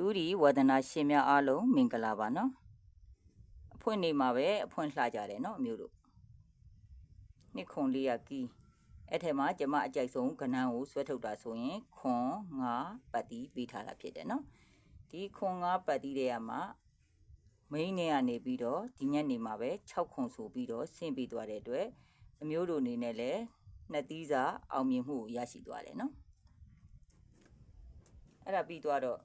တူဒီဝဒနာရှင်များအားလုံးမင်္ဂလာပါနော်အဖွင့်နေမှာပဲအဖွင့်လှကြတယ်နော်အမျိုးတို့နှစ်ခွန်လေးရကီးအဲ့ထဲမှာကျမအကြိုက်ဆုံးကဏ္ဍကိုဆွဲထုတ်တာဆိုရင်ခွန်ငါပတ်တီးပေးထားတာဖြစ်တယ်နော်ဒီခွန်ငါပတ်တီးတွေကမှမိန်းနဲ့ကနေပြီးတော့ဒီညနေမှာပဲ6ခွန်ဆိုပြီးတော့ဆင်းပေးသွားတဲ့အတွက်အမျိုးတို့အနေနဲ့လည်းနှစ်သီးစာအောင်မြင်မှုရရှိသွားတယ်နော်အဲ့ဒါပြီးသွားတော့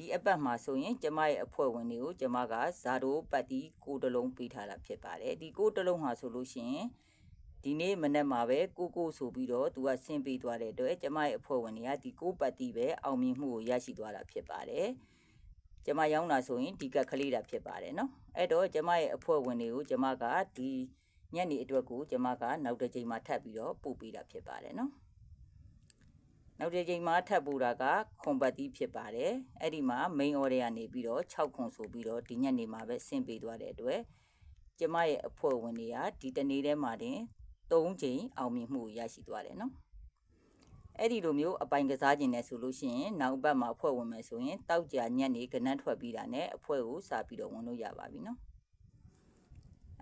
ဒီအပတ်မှာဆိုရင်ကျမရဲ့အဖွဲ့ဝင်တွေကိုကျမကဇာတိုပတ်တီကိုတလုံးပေးထားတာဖြစ်ပါတယ်ဒီကိုတလုံးဟာဆိုလို့ရှိရင်ဒီနေ့မနေ့မှာပဲကိုကိုဆိုပြီးတော့သူကဆင်းပေးသွားတဲ့အတွက်ကျမရဲ့အဖွဲ့ဝင်တွေကဒီကိုပတ်တီပဲအောင်မြင်မှုကိုရရှိသွားတာဖြစ်ပါတယ်ကျမရောင်းတာဆိုရင်ဒီကက်ကလေးတာဖြစ်ပါတယ်နော်အဲ့တော့ကျမရဲ့အဖွဲ့ဝင်တွေကိုကျမကဒီညနေအတွက်ကိုကျမကနောက်တစ်ချိန်မှာထပ်ပြီးတော့ပို့ပေးတာဖြစ်ပါတယ်နော် နောက်တစ်ချိန်မှာထပ်ပူတာကခွန်ပတ်တီးဖြစ်ပါတယ်အဲ့ဒီမှာ main order ကနေပြီးတော့6ခွန်ဆိုပြီးတော့ဒီညနေမှာပဲဆင်းပေးသွားတဲ့အတွက်ကျမရဲ့အဖွဲ့ဝင်တွေကဒီတနေ့ထဲမှာတင်3ချိန်အောင်မြင်မှုရရှိသွားတယ်နော်အဲ့ဒီလိုမျိုးအပိုင်ကစားခြင်းနဲ့ဆိုလို့ရှိရင်နောက်ဘက်မှာအဖွဲ့ဝင်မယ်ဆိုရင်တောက်ကြညက်နေကနန်းထွက်ပြီးတာနဲ့အဖွဲ့ကိုစာပြီးတော့ဝင်လို့ရပါပြီနော်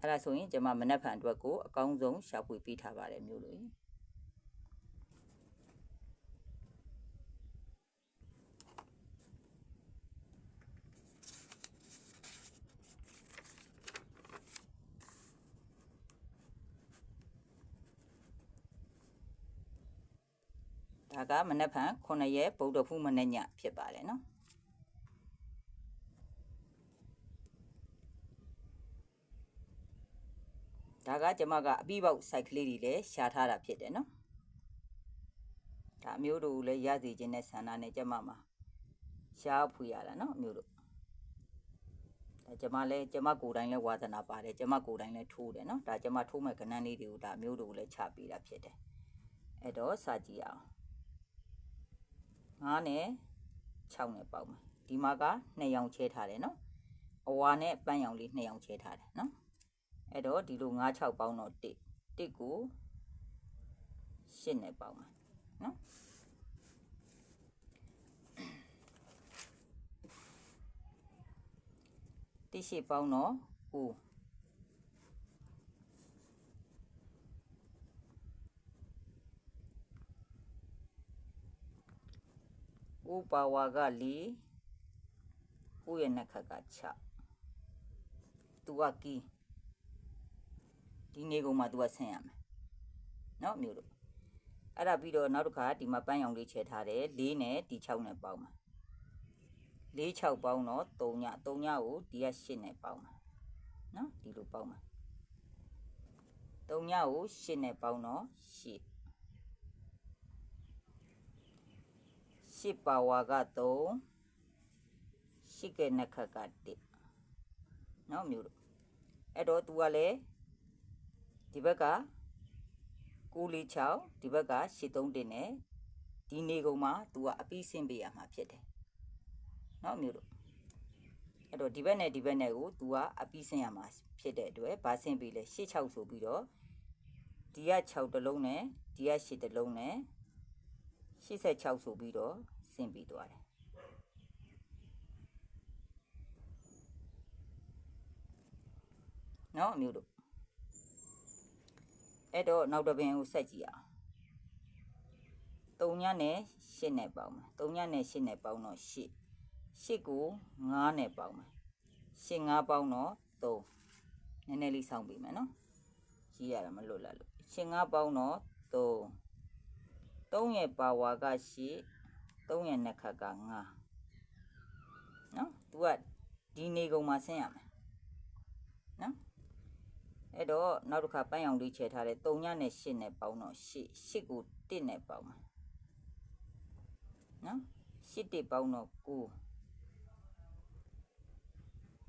အဲ့ဒါဆိုရင်ကျွန်မမနက်ဖြန်အတွက်ကိုအကောင်းဆုံးရှာဖွေပေးထားပါတယ်မျိုးလို့ ဒါကမနက်ဖြန်9ရက်ဗုဒ္ဓဖူးမနေ့ညဖြစ်ပါတယ်နော်ဒါကကျမကအပြီးပေါက်စိုက်ကလေးတွေလည်းရှာထားတာဖြစ်တယ်နော်ဒါအမျိုးတို့လည်းရစီခြင်းနဲ့ဆန္ဒနဲ့ကျမမှာရှားဖွေရတာနော်အမျိုးတို့ဒါကျမလည်းကျမကိုယ်တိုင်လည်းဝါသနာပါတယ်ကျမကိုယ်တိုင်လည်းထိုးတယ်နော်ဒါကျမထိုးမဲ့ကဏ္ဍလေးတွေကိုဒါအမျိုးတို့လည်းချပေးတာဖြစ်တယ်အဲ့တော့စာကြည့်အောင် 9နဲ့6နဲ့ပေါက်မယ်ဒီမှာက2ရောင်ချဲထားတယ်နော်အဝါနဲ့ပန်းရောင်လေး2ရောင်ချဲထားတယ်နော်အဲ့တော့ဒီလို9 6ပေါင်းတော့1 1ကို8နဲ့ပေါင်းမယ်နော်တိရှိပေါင်းတော့9 ဥပါဝါက4ဥရဲ့နှက်ခတ်က6သူကကီးဒီနေကုန်မှာသူကဆင်းရမယ်နော်မျိုးတို့အဲ့ဒါပြီးတော့နောက်တစ်ခါဒီမှာပန်းရောင်လေးချဲထားတယ်၄နဲ့ဒီ6နဲ့ပေါင်းမှာ၄6ပေါင်းတော့3ည3ညကိုဒီက8နဲ့ပေါင်းမှာနော်ဒီလိုပေါင်းမှာ3ညကို8နဲ့ပေါင်းတော့8 8ပါဝါက3 8ကဲနှစ်ခတ်က1เนาะမျိုးတို့အဲ့တော့ तू ကလည်းဒီဘက်က946ဒီဘက်က831နဲ့ဒီနေကုန်မှာ तू ကအပြီးဆင်းပေးရမှာဖြစ်တယ်เนาะမျိုးတို့အဲ့တော့ဒီဘက်နဲ့ဒီဘက်နဲ့ကို तू ကအပြီးဆင်းရမှာဖြစ်တဲ့အတွက်ဗာဆင်းပေးလဲ86ဆိုပြီးတော့ဒီက6တလုံးနဲ့ဒီက8တလုံးနဲ့ 86ဆိုပြီးတော့ဆင်းပြီးသွားတယ်နော်အမျိုးတို့အဲ့တော့နောက်တစ်ပင်ကိုဆက်ကြည့်အောင်3ညနဲ့8နဲ့ပေါင်းမယ်3ညနဲ့8နဲ့ပေါင်းတော့8 8ကို9နဲ့ပေါင်းမယ်8 9ပေါင်းတော့3နည်းနည်းလေးဆောင်းပေးမယ်နော်ကြည့်ရတာမလွတ်လာလို့8 9ပေါင်းတော့3 3ရဲ့ပါဝါက8 3ရဲ့နှက်ခတ်က9နော် तू ကဒီနေကုန်မှာဆင်းရမယ်နော်အဲ့တော့နောက်တစ်ခါပန်းရောင်လေးချဲထားတယ်3ညနဲ့8နဲ့ပေါင်းတော့8 8ကို1နဲ့ပေါင်းမှာနော်8တစ်ပေါင်းတော့9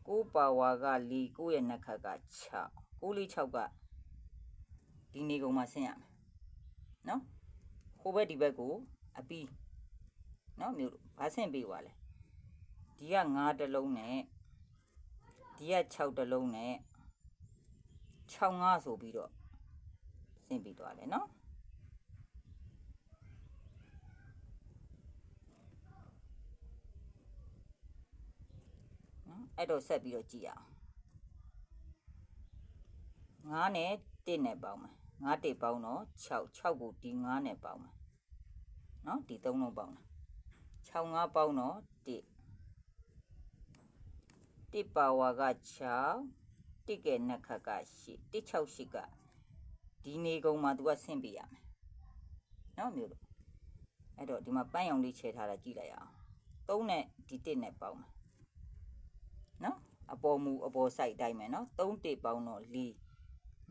9ပါဝါက4 9ရဲ့နှက်ခတ်က6 9လေး6ကဒီနေကုန်မှာဆင်းရမယ်နော် ဟိုဘက်ဒီဘက်ကိုအပီးနော်မျိုးဘာဆင့်ပေးပါလဲဒီက9တလုံးနဲ့ဒီက6တလုံးနဲ့65ဆိုပြီးတော့ဆင်းပြီးသွားတယ်နော်အဲ့တော့ဆက်ပြီးတော့ကြည့်ရအောင်9နဲ့1နဲ့ပေါင်းမယ် 9တစ်ပေါင်းတော့6 6ကိုဒီ9နဲ့ပေါင်းမယ်နော်ဒီ3လုံးပေါင်းတာ6 5ပေါင်းတော့1 1ပါဝါက6 1ကဲနှစ်ခတ်က8 1 6 8ကဒီနေကုန်မှာ तू ကဆင့်ပြရမယ်နော်မျိုးလို့အဲ့တော့ဒီမှာပန်းရောင်လေးခြေထားတာကြည့်လိုက်အောင်3နဲ့ဒီ1နဲ့ပေါင်းမယ်နော်အပေါ်မူအပေါ်ဆိုင်တိုင်းမယ်နော်3တစ်ပေါင်းတော့4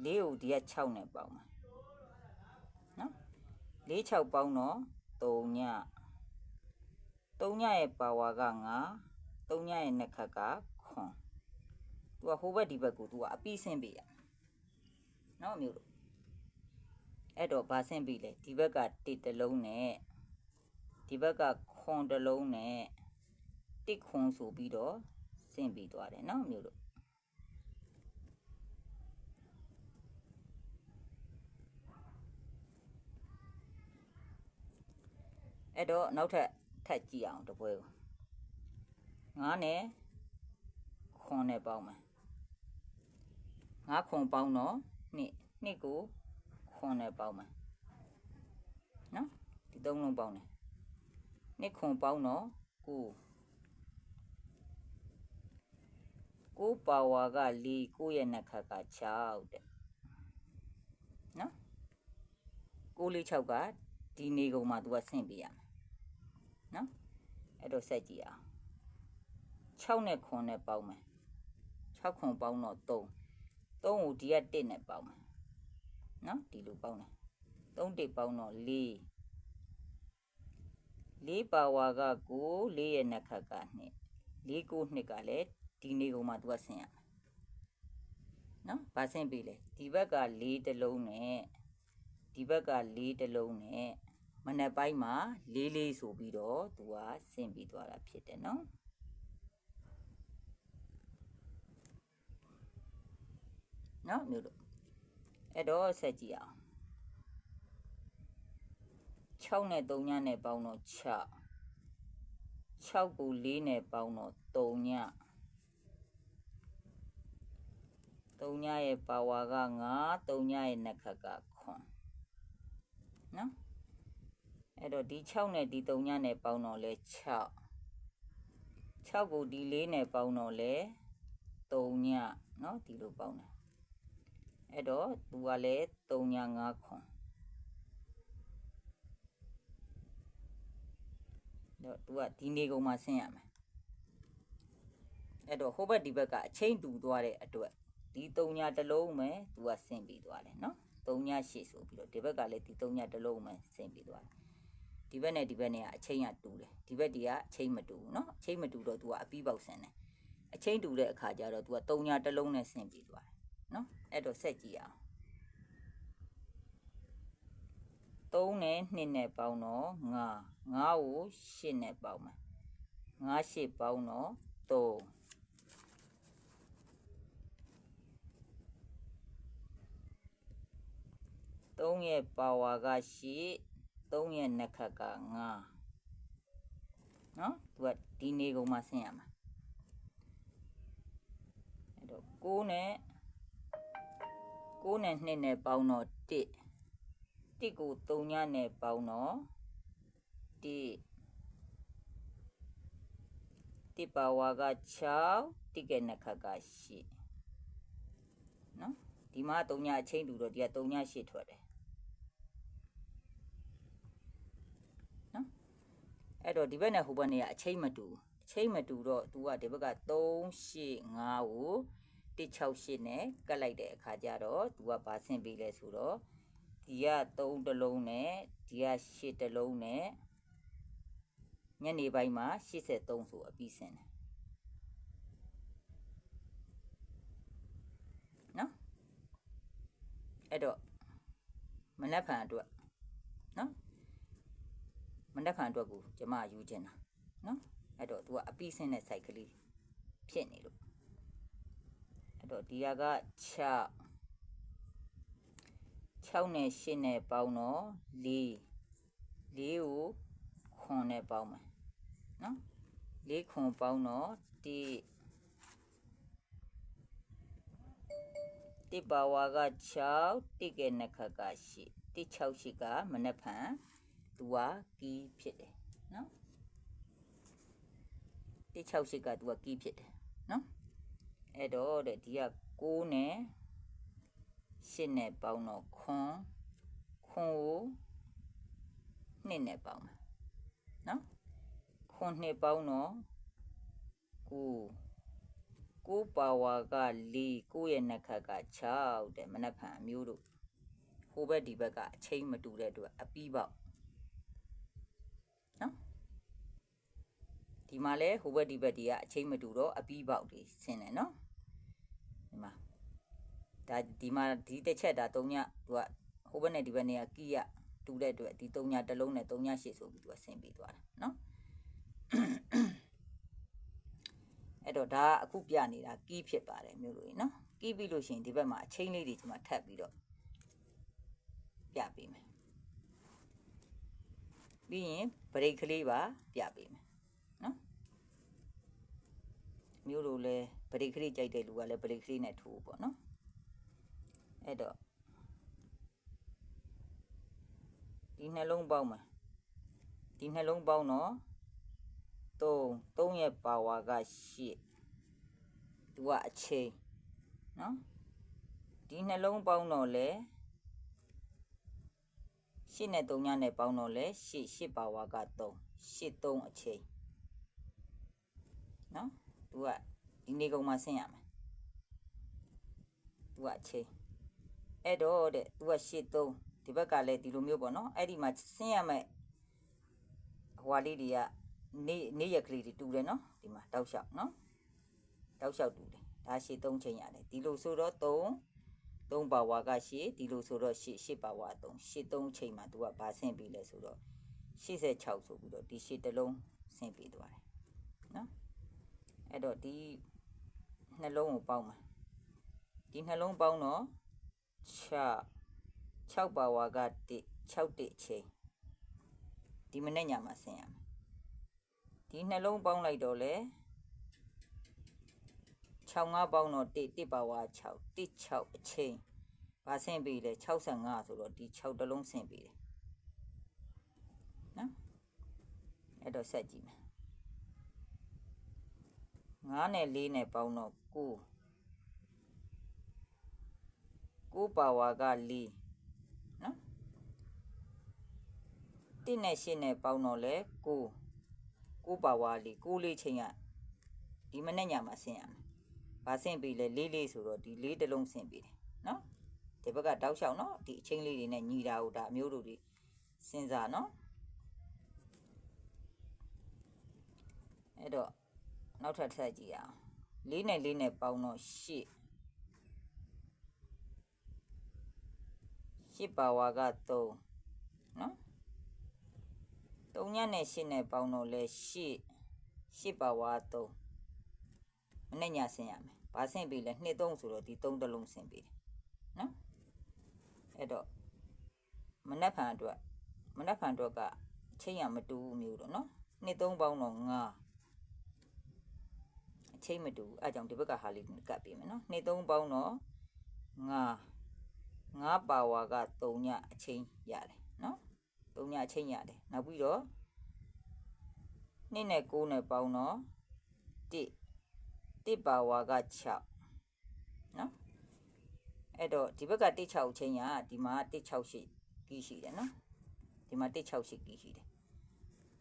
4ကိုဒီက6နဲ့ပေါင်းမယ်နော်4 6ပေါင်းတော့3ည3ညရဲ့ပါဝါက9 3ညရဲ့နှစ်ခတ်ကခွန်သူကဟိုဘက်ဒီဘက်ကိုသူကအပြီးဆင်းပေးရနော်မျိုးလို့အဲ့တော့ဗာဆင်းပြီးလေဒီဘက်ကတစ်တစ်လုံးနဲ့ဒီဘက်ကခွန်တစ်လုံးနဲ့တစ်ခွန်ဆိုပြီးတော့ဆင်းပြီးသွားတယ်နော်မျိုးလို့ အဲ့တော့နောက်ထပ်ထပ်ကြည့်အောင်တပွဲကို9နဲ့ခွန်နဲ့ပေါင်းမယ်9ခွန်ပေါင်းတော့နှစ်နှစ်ကိုခွန်နဲ့ပေါင်းမယ်နော်ဒီသုံးလုံးပေါင်းတယ်နှစ်ခွန်ပေါင်းတော့9 9ပါဝါက4 9ရဲ့နှစ်ခတ်က6တဲ့နော်9လေး6ကဒီနေကုန်မှာသူကဆင့်ပေးရမယ် နော်အဲ့တော့ဆက်ကြည့်အောင်6နဲ့9နဲ့ပေါင်းမယ်6ခွန်ပေါင်းတော့3 3ကိုဒီက1နဲ့ပေါင်းမယ်နော်ဒီလိုပေါင်းတယ်3တစ်ပေါင်းတော့4 4ပါဝါက9 4ရဲ့နှစ်ခတ်က2 4 9နှစ်ကလည်းဒီနေကုန်မှာသူကဆင်ရမယ်နော်ဗာဆင်ပြီလေဒီဘက်က4တလုံးနဲ့ဒီဘက်က4တလုံးနဲ့ မနက်ပိုင်းမှာလေးလေးဆိုပြီးတော့သူကဆင်ပြီးသွားတာဖြစ်တယ်နော်နော်မျိုးတို့အဲ့တော့ဆက်ကြည့်အောင်6နဲ့3ညနဲ့ပေါင်းတော့6 6ကို4နဲ့ပေါင်းတော့3ည3ညရဲ့ပါဝါက9 3ညရဲ့နှစ်ခတ်ကခွန်နော် အဲ့တော့ဒီ6နဲ့ဒီ3ညနဲ့ပေါင်းတော့လဲ6 6ကိုဒီ4နဲ့ပေါင်းတော့လဲ3ညနော်ဒီလိုပေါင်းတယ်အဲ့တော့သူကလည်း3ည5ခွန်တော့သူကဒီနေကုန်မှာဆင်းရမယ်အဲ့တော့ဟိုဘက်ဒီဘက်ကအချိန်တူသွားတဲ့အတွက်ဒီ3ညတစ်လုံးပဲသူကဆင်းပြီးသွားတယ်နော်3ည8ဆိုပြီးတော့ဒီဘက်ကလည်းဒီ3ညတစ်လုံးပဲဆင်းပြီးသွားတယ် ဒီဘက်နဲ့ဒီဘက်နဲ့ကအချိန်ကတူတယ်ဒီဘက်ဒီကအချိန်မတူဘူးเนาะအချိန်မတူတော့သူကအပြီးပေါက်ဆင်းတယ်အချိန်တူတဲ့အခါကျတော့သူက3ညတစ်လုံးနဲ့ဆင်းပြီးသွားတယ်เนาะအဲ့တော့ဆက်ကြည့်အောင်3နဲ့2နဲ့ပေါင်းတော့9 9ကို8နဲ့ပေါင်းမယ်9 8ပေါင်းတော့3 3ရဲ့ပါဝါက8 3ရဲ့နှစ်ခတ်က9နော်သူကဒီနေကုန်မှာဆင်းရမှာအဲ့တော့6နဲ့6နဲ့2နဲ့ပေါင်းတော့1 1ကို3ညနဲ့ပေါင်းတော့1 1ပါဝါက6 1ကနှစ်ခတ်က8နော်ဒီမှာ3ညအချင်းတူတော့ဒီက3ည8ထွက်တယ် အဲ့တော့ဒီဘက်နဲ့ဟိုဘက်နဲ့ကအချိန်မတူအချိန်မတူတော့ तू ကဒီဘက်က385ကို168နဲ့ကတ်လိုက်တဲ့အခါကျတော့ तू ကဘာဆင့်ပေးလဲဆိုတော့ဒီက3တလုံးနဲ့ဒီက8တလုံးနဲ့ညနေပိုင်းမှာ83ဆိုအပြီးဆင်တယ်နော်အဲ့တော့မနက်ဖြန်အတွက်နော် မနက်ခန်အတွက်ကိုကျမယူခြင်းတာနော်အဲ့တော့ तू ကအပိစင်းတဲ့ site ကလေးဖြစ်နေလို့အဲ့တော့ဒီဟာက6 6နဲ့8နဲ့ပေါင်းတော့4 4ကိုခွန်နဲ့ပေါင်းမယ်နော်4ခွန်ပေါင်းတော့ဒီတိပါဝါက6တိကဲနခကရှိတိ6ရှိကမနက်ဖြန် သူကကီးဖြစ်တယ်နော်တိ6ရှိကသူကကီးဖြစ်တယ်နော်အဲ့တော့တဲ့ဒီက6နဲ့8နဲ့ပေါင်းတော့ခွန်ခွန်ကို2နဲ့ပေါင်းမှာနော်ခွန်2ပေါင်းတော့9ကိုပါဝါက4ကိုရဲ့နှစ်ခတ်က6တဲ့မနက်ဖြန်အမျိုးတို့ဟိုဘက်ဒီဘက်ကအချိန်မတူတဲ့အတွက်အပီးပေါက်နော် ဒီမှာလဲဟိုဘက်ဒီဘက်ဒီကအချိန်မတူတော့အပီးပေါက်တွေဆင်းတယ်နော်ဒီမှာဒါဒီမှာဒီတစ်ချက်ဒါ၃ညသူကဟိုဘက်နဲ့ဒီဘက်နဲ့ကကီးရတူတဲ့အတွက်ဒီ၃ညတစ်လုံးနဲ့၃ညရှေ့ဆိုပြီးသူကဆင်းပြီးသွားတာနော်အဲ့တော့ဒါအခုပြနေတာကီးဖြစ်ပါတယ်မျိုးလို့နော်ကီးပြီးလို့ရှိရင်ဒီဘက်မှာအချင်းလေးတွေဒီမှာထပ်ပြီးတော့ပြပေးမယ်ပြီးရင်ဘရိတ်ကလေးပါပြပေးမယ်နော် မျိုးလို့လဲဘရိတ်ကလေးကြိုက်တဲ့လူကလည်းဘရိတ်ကလေးနဲ့ထိုးပေါ့နော်အဲ့တော့ဒီနှလုံးပေါင်းမှာဒီနှလုံးပေါင်းတော့3 3ရဲ့ပါဝါက8သူကအချိန်နော်ဒီနှလုံးပေါင်းတော့လေ8နဲ့3ညနဲ့ပေါင်းတော့လေ8 8ပါဝါက3 8 3အချိန်နော် သူကဒီနေကုန်မှာဆင်းရမယ်သူကအချိန်အဲ့တော့တဲ့သူက8 3ဒီဘက်ကလည်းဒီလိုမျိုးပေါ့နော်အဲ့ဒီမှာဆင်းရမယ်ဟွာလေးတွေကနေနေရက်ကလေးတွေတူတယ်နော်ဒီမှာတောက်လျှောက်နော်တောက်လျှောက်တူတယ်ဒါရှည်3ချိန်ရတယ်ဒီလိုဆိုတော့3 3ပါဝါကရှည်ဒီလိုဆိုတော့ရှည်8ပါဝါ3ရှည်3ချိန်မှာ तू ကဘာဆင့်ပြီးလဲဆိုတော့86ဆိုပြီးတော့ဒီရှည်တစ်လုံးဆင့်ပြီးသွားတယ်နော် အဲ့တော့ဒီနှလုံးကိုပေါင်းမှာဒီနှလုံးပေါင်းတော့6 6ပါဝါက1 6တစ်ချိန်ဒီမနေ့ညမှာဆင်းရမယ်ဒီနှလုံးပေါင်းလိုက်တော့လေ6 5ပေါင်းတော့1 1ပါဝါ6 1 6အချိန်ဘာဆင့်ပြီးလဲ65ဆိုတော့ဒီ6တလုံးဆင့်ပြီးတယ်နော်အဲ့တော့ဆက်ကြည့်မယ် 9နဲ့4နဲ့ပေါင်းတော့9 9ပါဝါက4နော်1နဲ့8နဲ့ပေါင်းတော့လဲ9 9ပါဝါ4 9လေးချိန်ကဒီမနေ့ညမှာဆင်းရမယ်ဘာဆင့်ပြီးလဲလေးလေးဆိုတော့ဒီလေးတစ်လုံးဆင့်ပြီးတယ်နော်ဒီဘက်ကတောက်လျှောက်နော်ဒီအချင်းလေးတွေနဲ့ညီတာကိုဒါအမျိုးတို့တွေစဉ်းစားနော်အဲ့တော့ နောက်ထပ်ထပ်ကြည့်အောင်လေးနဲ့လေးနဲ့ပေါင်းတော့ရှစ်ရှစ်ပါဝါက3နော်3ညနဲ့ရှစ်နဲ့ပေါင်းတော့လဲရှစ်ရှစ်ပါဝါ3မနေ့ညဆင်းရမယ်ဘာဆင့်ပြီလဲနှစ်သုံးဆိုတော့ဒီသုံးတလုံးဆင့်ပြီနော်အဲ့တော့မနက်ဖြန်အတွက်မနက်ဖြန်အတွက်ကအချိန်ရမတူဘူးမျိုးတော့နော်နှစ်သုံးပေါင်းတော့9 အချိန်မတူအဲကြောင့်ဒီဘက်ကဟာလေးကပ်ပြီးမယ်နော်နှစ်သုံးပေါင်းတော့9 9ပါဝါက3ညအချိန်ရတယ်နော်3ညအချိန်ရတယ်နောက်ပြီးတော့2နဲ့9နဲ့ပေါင်းတော့1 1ပါဝါက6နော်အဲ့တော့ဒီဘက်က16ချင်းရဒီမှာ16ရှိကီးရှိတယ်နော်ဒီမှာ16ရှိကီးရှိတယ်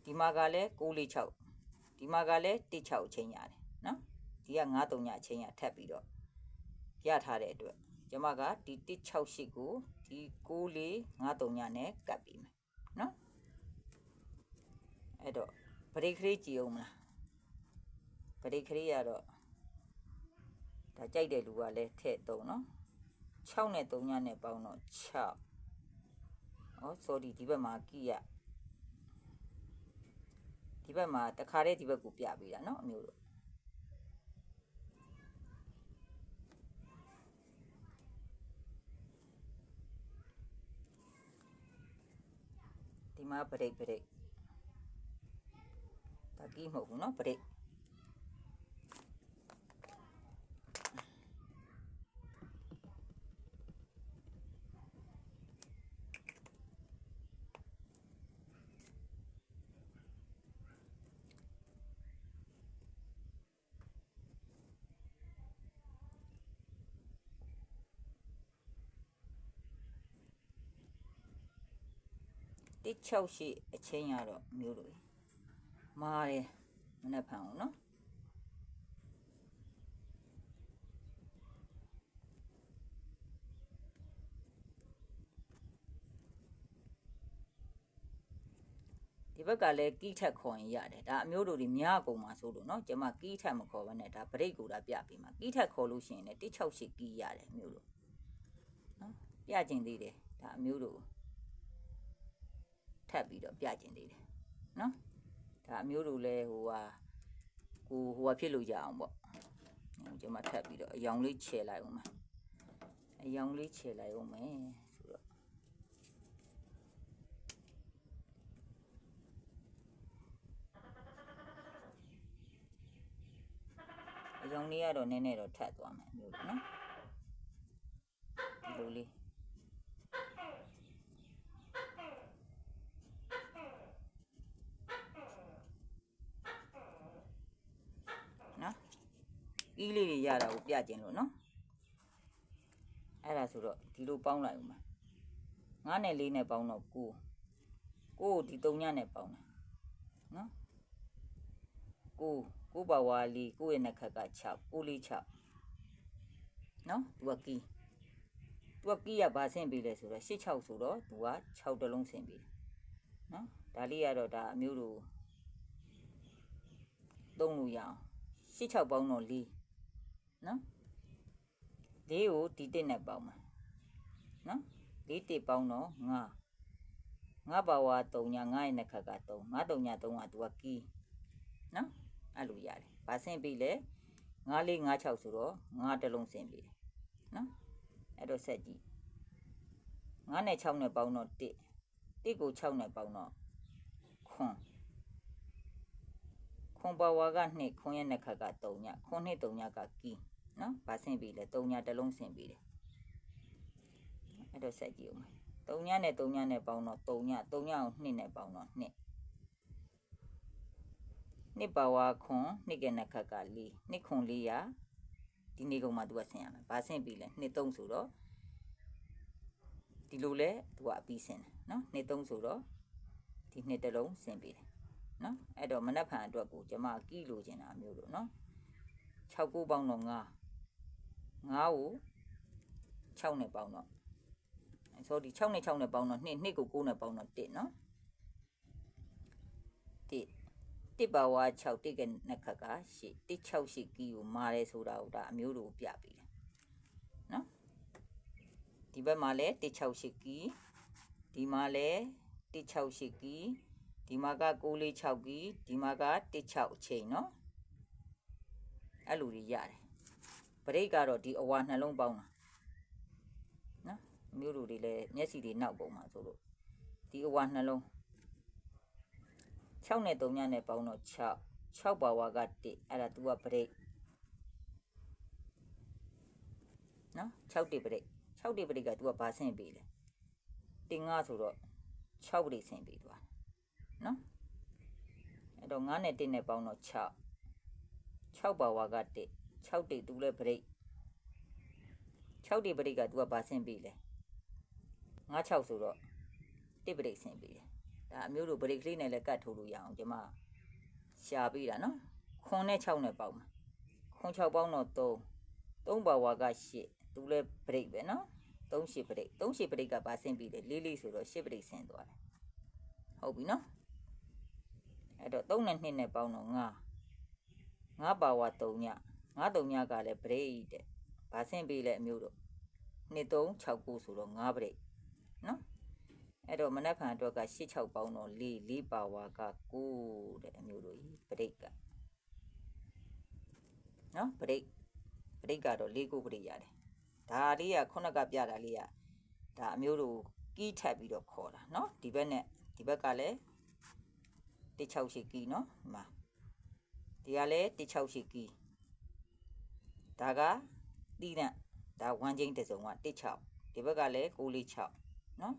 ဒီမှာကလည်း946ဒီမှာကလည်း16ချင်းရတယ်နော် ဒီက93ညချင်းရထပ်ပြီးတော့ရထားတဲ့အတွက်ကျမကဒီ168ကိုဒီ9453ညနဲ့ကပ်ပြီးမယ်နော်အဲ့တော့ဗရိတ်ခလေးကြည့်အောင်မလားဗရိတ်ခလေးရတော့ဒါကြိုက်တဲ့လူကလည်းထည့်သုံးနော်6နဲ့3ညနဲ့ပေါင်းတော့6ဩ sorry ဒီဘက်မှာကီရဒီဘက်မှာတခါတည်းဒီဘက်ကိုပြပေးတာနော်အမျိုးတို့ mà bể bể, aqui kim hậu nó bể. 6ရှိအချင်းရတော့မျိုးလိုမားတယ်မနှက်ဖန်အောင်နော်ဒီဘက်ကလည်းကီးထက်ခေါ်ရင်ရတယ်ဒါအမျိုးတို့တွေများကုန်မှာဆိုလို့เนาะကျမကီးထက်မခေါ်ဘဲနဲ့ဒါဗရိတ်ကိုဒါပြပေးမှာကီးထက်ခေါ်လို့ရှိရင်လည်းတိချောက်ရှိကီးရတယ်အမျိုးတို့เนาะပြကျင်သေးတယ်ဒါအမျိုးတို့ ထပ်ပြီးတော့ပြကျင်သေးတယ်နော်ဒါမျိုးတို့လဲဟိုဟာကိုဟိုဟာဖြစ်လို့ရအောင်ပေါ့ကျွန်မထပ်ပြီးတော့အယောင်လေးခြယ်လိုက်အောင်မယ်အယောင်လေးခြယ်လိုက်အောင်မယ်ဆိုတော့အယောင်လေးကတော့နည်းနည်းတော့ထပ်သွားမယ်မျိုးနော်ဒီလိုလေး အီးလေးတွေရတာကိုပြကျင်လို့နော်အဲ့ဒါဆိုတော့ဒီလိုပေါင်းလိုက်ဦးမယ်9နဲ့4နဲ့ပေါင်းတော့9 9ကိုဒီ3ညနဲ့ပေါင်းတာနော်9 9ပါဝါလီ9ရဲ့နှစ်ခက်က6 9လေး6နော်သူကကီးသူကကီးကဘာဆင့်ပေးလဲဆိုတော့86ဆိုတော့သူက6တလုံးဆင့်ပေးတယ်နော်ဒါလေးကတော့ဒါအမျိုးတို့သုံးလို့ရအောင်86ပေါင်းတော့4 နော်၄ကိုဒီတစ်နဲ့ပေါင်းမှာနော်၄တစ်ပေါင်းတော့9 9ပါဝါ3ည9ရဲ့နှစ်ခက်က3 9 3ည3ကသူကကီးနော်အဲ့လိုရတယ်။ဘာဆင့်ပြီလဲ9 4 5 6ဆိုတော့9တစ်လုံးဆင့်ပြီတယ်နော်အဲ့တော့ဆက်ကြည့်9နဲ့6နဲ့ပေါင်းတော့1 1ကို6နဲ့ပေါင်းတော့ခွန်ခွန်ပါဝါက2ခွန်ရဲ့နှစ်ခက်က3ညခွန်2 3ညကကီး နော်ဘာဆင့်ပြီလဲ3ညတစ်လုံးဆင့်ပြီတယ်အဲ့တော့ဆက်ကြည့်အောင်မယ်3ညနဲ့3ညနဲ့ပေါင်းတော့3ည3ညကို2နဲ့ပေါင်းတော့2နှစ်ပါဝါခွန်နှစ်ကနခက်ကလေးနှစ်ခွန်လေးရဒီနေကုန်မှာသူကဆင်ရမယ်။ဘာဆင်ပြီလဲနှစ်သုံးဆိုတော့ဒီလိုလဲသူကအပြီးဆင်တယ်နော်နှစ်သုံးဆိုတော့ဒီနှစ်တစ်လုံးဆင်ပြီတယ်နော်အဲ့တော့မနက်ဖြန်အတွက်ကိုကျွန်မကီလိုချင်တာမျိုးလို့နော်6ကိုပေါင်းတော့9 9ကို6နဲ့ပေါင်းတော့ဆိုဒီ6နဲ့6နဲ့ပေါင်းတော့2 2ကို9နဲ့ပေါင်းတော့1နော်1တစ်ပါဝါ6တစ်ကနှစ်ခက်ကရှစ်တစ်6ရှိကီကိုမာတယ်ဆိုတာကိုဒါအမျိုးတို့ပြပေးတယ်နော်ဒီဘက်မှာလည်းတစ်6ရှိကီဒီမှာလည်းတစ်6ရှိကီဒီမှာက6လေး6ကီဒီမှာကတစ်6အချိန်နော်အဲ့လိုတွေရတယ် ဘရိတ်ကတော့ဒီအဝါနှလုံးပေါင်းတာနော်အမျိုးတို့တွေလည်းမျက်စိတွေနောက်ပုံမှာဆိုလို့ဒီအဝါနှလုံး6နဲ့3ညနဲ့ပေါင်းတော့6 6ပါဝါက1အဲ့ဒါ तू ကပရိတ်နော်6တိပရိတ်6တိပရိတ်က तू ကဘာဆင့်ပေးလဲတင်ငါဆိုတော့6ပရိတ်ဆင့်ပေးသွားနော်အဲ့တော့9နဲ့1နဲ့ပေါင်းတော့6 6ပါဝါက1 6တိ तू လဲပရိတ်6တိပရိတ်က तू ကဘာဆင့်ပေးလဲ9 6ဆိုတော့1ပရိတ်ဆင့်ပေးတယ်ဒါအမျိုးတို့ break လေးနဲ့လည်းကတ်ထိုးလို့ရအောင်ကျွန်မရှာပေးတာနော်ခွန်နဲ့6နဲ့ပေါက်မှာခွန်6ပေါင်းတော့3 3ပါဝါက8သူလည်း break ပဲနော်3 8 break 3 8 break ကပါဆင်းပြီးတယ်လေးလေးဆိုတော့8 break ဆင်းသွားတယ်ဟုတ်ပြီနော်အဲ့တော့3နဲ့2နဲ့ပေါင်းတော့9 9ပါဝါ3ည 9 3ညကလည်း break တဲ့ဘာဆင်းပြီးလဲအမျိုးတို့2 3 6 9ဆိုတော့9 break နော်အဲ့တော့မနက်ဖြန်အတွက်က86ပေါင်းတော့4 4ပါဝါက9တဲ့အမျိုးတို့ကြီးပရိတ်ကနော်ပရိတ်ပရိတ်ကတော့4ကိုပရိတ်ရတယ်ဒါလေးကခုနကပြတာလေးကဒါအမျိုးတို့ကီးထပ်ပြီးတော့ခေါ်တာနော်ဒီဘက်နဲ့ဒီဘက်ကလည်း16ရှိကီးနော်ဒီမှာဒီကလည်း16ရှိကီး ဒါကတီးတဲ့ဒါဝမ်းချင်းတစ်စုံက16ဒီဘက်ကလည်း946နော်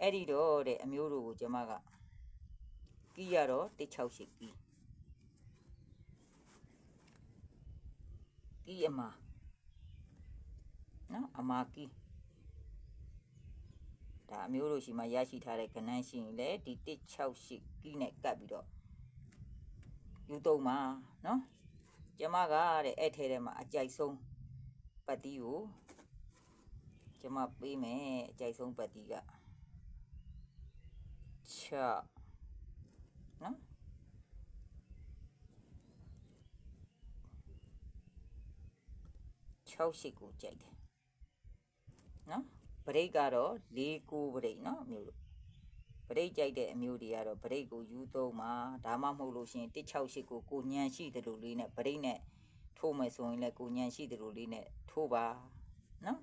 အဲ့ဒီတော့တဲ့အမျိုးတို့ကိုကျွန်မကကီးရတော့16ရှိကီးကီးအမနော်အမကီးဒါအမျိုးတို့ရှိမှရရှိထားတဲ့ကဏ္ဍရှိရင်လေဒီ168ကီးနဲ့ကပ်ပြီးတော့ယူသုံးပါနော် ကျမကတဲ့အဲ့ထဲထဲမှာအကြိုက်ဆုံးပတ်တီးကိုကျမပေးမယ်အကြိုက်ဆုံးပတ်တီးက6နော်68ကိုကြိုက်တယ်နော်ဗရိတ်ကတော့၄ကိုဗရိတ်နော်အမျိုးတို့ ဗရိတ်ကြိုက်တဲ့အမျိုးတွေကတော့ဗရိတ်ကိုယူသုံးမှာဒါမှမဟုတ်လို့ရှိရင်168ကိုကိုညံရှိတယ်လို့လေးနဲ့ဗရိတ်နဲ့ထိုးမယ်ဆိုရင်လည်းကိုညံရှိတယ်လို့လေးနဲ့ထိုးပါနော်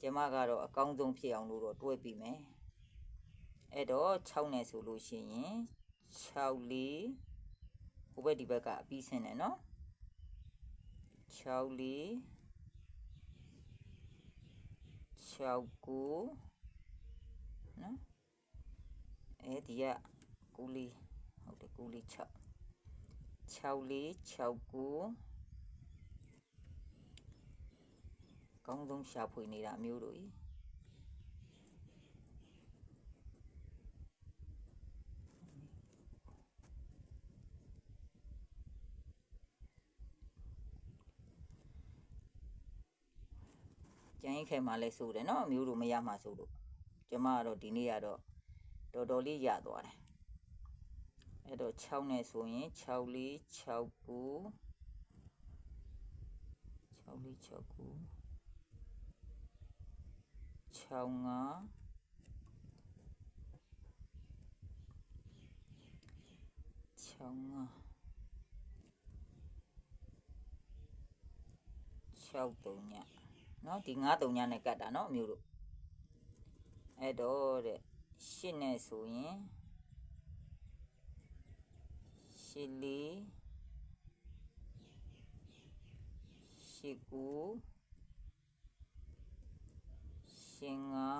ကျမကတော့အကောင်းဆုံးဖြစ်အောင်လို့တော့တွဲပြီးမယ်အဲ့တော့6နဲ့ဆိုလို့ရှိရင်6လေးဟိုဘက်ဒီဘက်ကအပြီးဆင်းတယ်နော်6လေး6ကိုနော် အဲဒီကကူလေးဟုတ်တယ်ကူလေး6 6လေး6ကိုကောင်းဆုံးရှာဖွေနေတာအမျိုးတို့ကြီးကျန်ရင်ခဲမှာလဲဆိုတယ်เนาะအမျိုးတို့မရမှာဆိုလို့ကျမကတော့ဒီနေ့ကတော့ တော်တော်လေးရသွားတယ်အဲ့တော့6နဲ့ဆိုရင်6လေး6ကို6လေး6ကို6ငါ6ငါ6တုံညเนาะဒီ9တုံညနဲ့ကတ်တာเนาะအမျိုးတို့အဲ့တော့တဲ့ ရှစ်နဲ့ဆိုရင်ရှစ်လေးရှစ်ကိုရှင်ငါ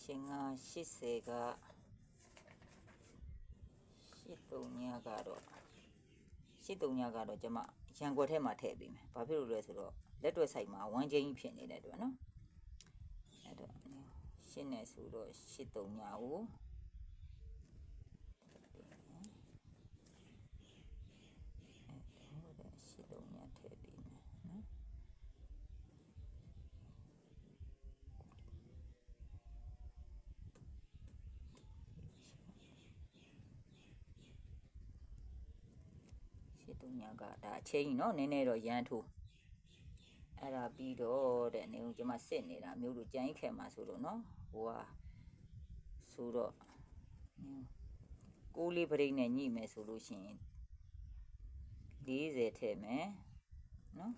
ရှင်ငါ80ကရှစ်တုံညကတော့ရှစ်တုံညကတော့ကျမရန်ကွက်ထဲမှာထည့်ပေးမယ်။ဘာဖြစ်လို့လဲဆိုတော့လက်တွဲဆိုင်မှာဝမ်းချင်းကြီးဖြစ်နေတဲ့အတွက်နော်။အဲ့တော့ ရှင်းနေဆိုတော့ရှစ်တုံညာကိုဟုတ်တယ်ရှစ်တုံညာထည့်ပေးမယ်နော်ရှစ်တုံညာကဒါအချင်းနော်နည်းနည်းတော့ရမ်းထိုးအဲ့ဒါပြီးတော့တဲ့နေဦးကျွန်မစစ်နေတာမျိုးတို့ကြိုင်းခဲမှာဆိုလို့နော် ဟိုဟာဆိုတော့ကိုးလေးပရိတ်နဲ့ညှိမယ်ဆိုလို့ရှိရင်40ထည့်မယ်နော်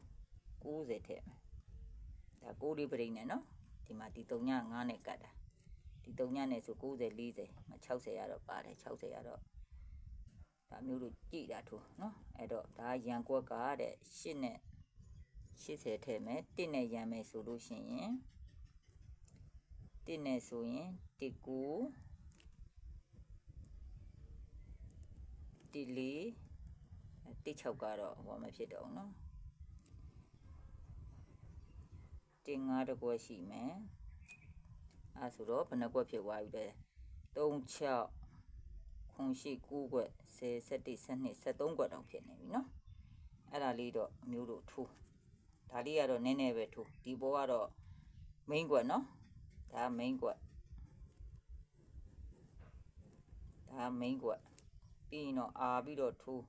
90ထည့်မယ်ဒါကိုးလေးပရိတ်နဲ့နော်ဒီမှာဒီ3ည9နဲ့ကတ်တာဒီ3ညနဲ့ဆို90 40မ60ရတော့ပါတယ်60ရတော့ဒါမျိုးတို့ကြည်တာထိုးနော်အဲ့တော့ဒါရန်ကွက်ကတဲ့8နဲ့80ထည့်မယ်1နဲ့ရန်မယ်ဆိုလို့ရှိရင် 1နဲ့ဆိုရင်1ကို1လေး1 6ကတော့ဟောမဖြစ်တော့ဘူးเนาะ1 5တကွက်ရှိမယ်အဲဆိုတော့ဘယ်နှကွက်ဖြစ်သွားပြီလဲ3 6ခွန်ရှိ9ခွက်10 17 12 13ခွက်တောင်ဖြစ်နေပြီเนาะအဲ့ဒါလေးတော့အမျိုးတို့ထိုးဒါလေးကတော့နည်းနည်းပဲထိုးဒီဘောကတော့ main ခွက်เนาะ ဒါ main ကွက်ဒါ main ကွက်ပြီးရင်တော့အာပြီးတော့ထိုး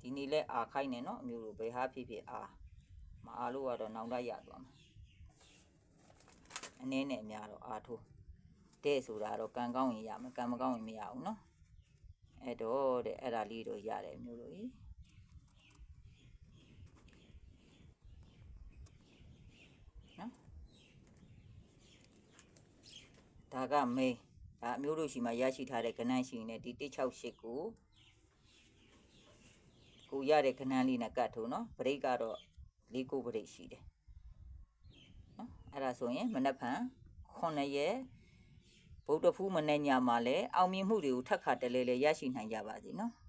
ဒီနေ့လဲအာခိုင်းနေနော်အမျိုးလိုဘယ်ဟာဖြစ်ဖြစ်အာမအာလို့ကတော့နောက်လိုက်ရသွားမှာအနည်းနဲ့အများတော့အာထိုးတဲ့ဆိုတာတော့ကံကောင်းရင်ရမယ်ကံမကောင်းရင်မရဘူးနော်အဲ့တော့တဲ့အဲ့ဒါလေးတော့ရတယ်မျိုးလိုကြီး ဒါကမေးဒါအမျိုးတို့ရှိမှရရှိထားတဲ့ကဏ္ဍရှိနေဒီ168ကိုကိုရတဲ့ကဏ္ဍလေးနဲ့ကတ်ထုံနော်ဗရိတ်ကတော့၄ကိုဗရိတ်ရှိတယ်နော်အဲ့ဒါဆိုရင်မနက်ဖြန်9ရက်ဗုဒ္ဓဖူးမနေ့ညမှာလည်းအောင်မြင်မှုတွေကိုထပ်ခါတလဲလဲရရှိနိုင်ကြပါစေနော်။